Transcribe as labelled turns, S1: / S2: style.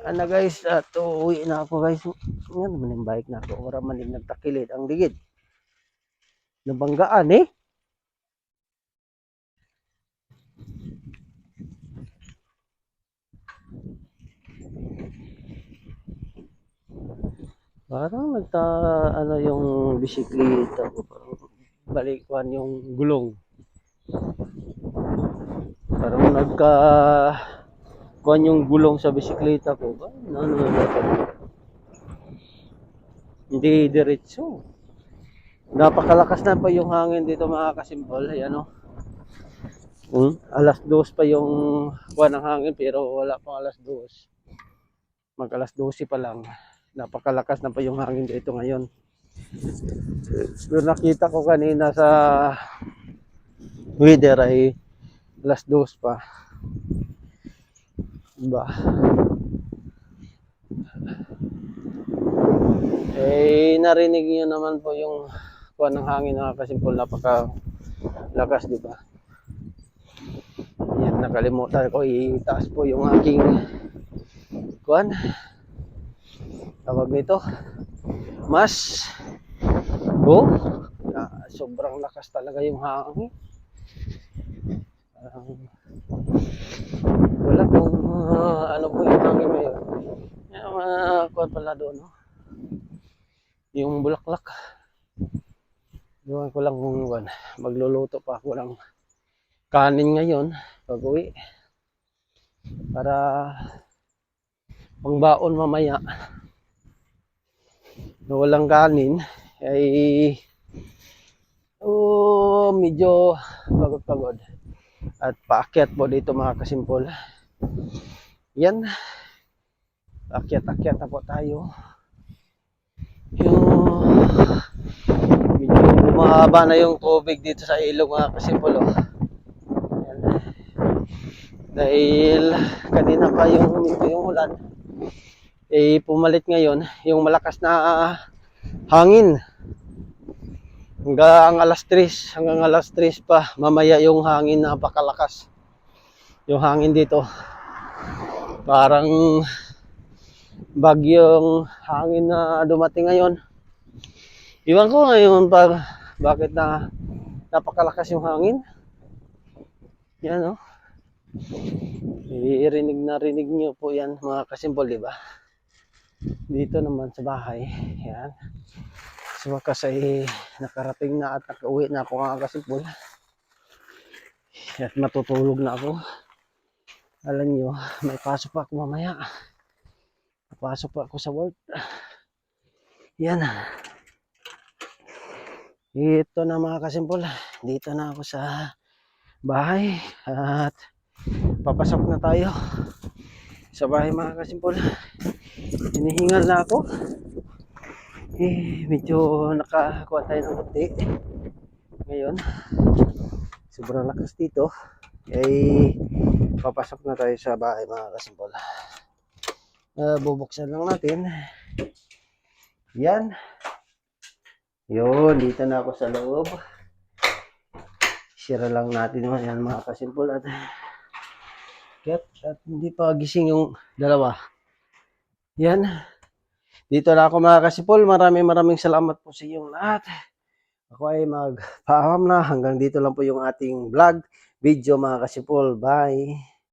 S1: Ano guys, at uuwi na ako guys. Nga naman yung bike na ako. Ora man yung nagtakilid ang ligid. Nabanggaan eh. Parang nagta, ano yung bisikleta ko. Parang balikwan yung gulong. Parang nagka, kuhan yung gulong sa bisikleta ko. Ba, ano, ano, Hindi diretso. Napakalakas na pa yung hangin dito mga kasimpol. Ayan o. Hmm? Alas dos pa yung kuha ng hangin pero wala pang alas dos. Mag alas 12 pa lang. Napakalakas na pa yung hangin dito ngayon. Pero nakita ko kanina sa weather ay alas dos pa. Diba? Eh, narinig niyo naman po yung kuha ng hangin na kasimpol napaka lakas, di ba? Yan, nakalimutan ko itaas po yung aking kuhan. Tawag nito. Mas go. Ah, sobrang lakas talaga yung hangin. Parang wala kung ah, ano po yung hangin ngayon. Yung mga kuhan pala doon, no? Yung bulaklak. Iwan ko lang kung kuhan. Magluluto pa ako ng kanin ngayon pag uwi. Para pangbaon mamaya na walang kanin ay oh, medyo pagod-pagod. At paakyat po dito mga kasimpol. Yan. Akyat-akyat na po tayo. Yung medyo mahaba na yung tubig dito sa ilog mga kasimpol. Yan. Dahil kanina pa yung huminto yung ulan eh pumalit ngayon yung malakas na hangin hanggang alas 3 hanggang alas 3 pa mamaya yung hangin napakalakas yung hangin dito parang bagyong hangin na dumating ngayon iwan ko ngayon pa bakit na napakalakas yung hangin yan oh Irinig na rinig niyo po yan mga kasimpol, di ba? Dito naman sa bahay, yan. So wakas nakarating na at nakauwi na ako mga kasimpol. At matutulog na ako. Alam niyo, may pasok pa ako mamaya. Pasok pa ako sa work. Yan. Ito na mga kasimpol. Dito na ako sa bahay at papasok na tayo sa bahay mga kasimpol hinihingal na ako eh medyo nakakuha tayo ng kunti ngayon sobrang lakas dito eh papasok na tayo sa bahay mga kasimpol uh, bubuksan lang natin yan yun dito na ako sa loob sira lang natin naman yan mga kasimpol at at, at hindi pa gising yung dalawa. Yan. Dito na ako mga kasipol. Maraming maraming salamat po sa inyong lahat. Ako ay magpaalam na. Hanggang dito lang po yung ating vlog, video mga kasipol. Bye!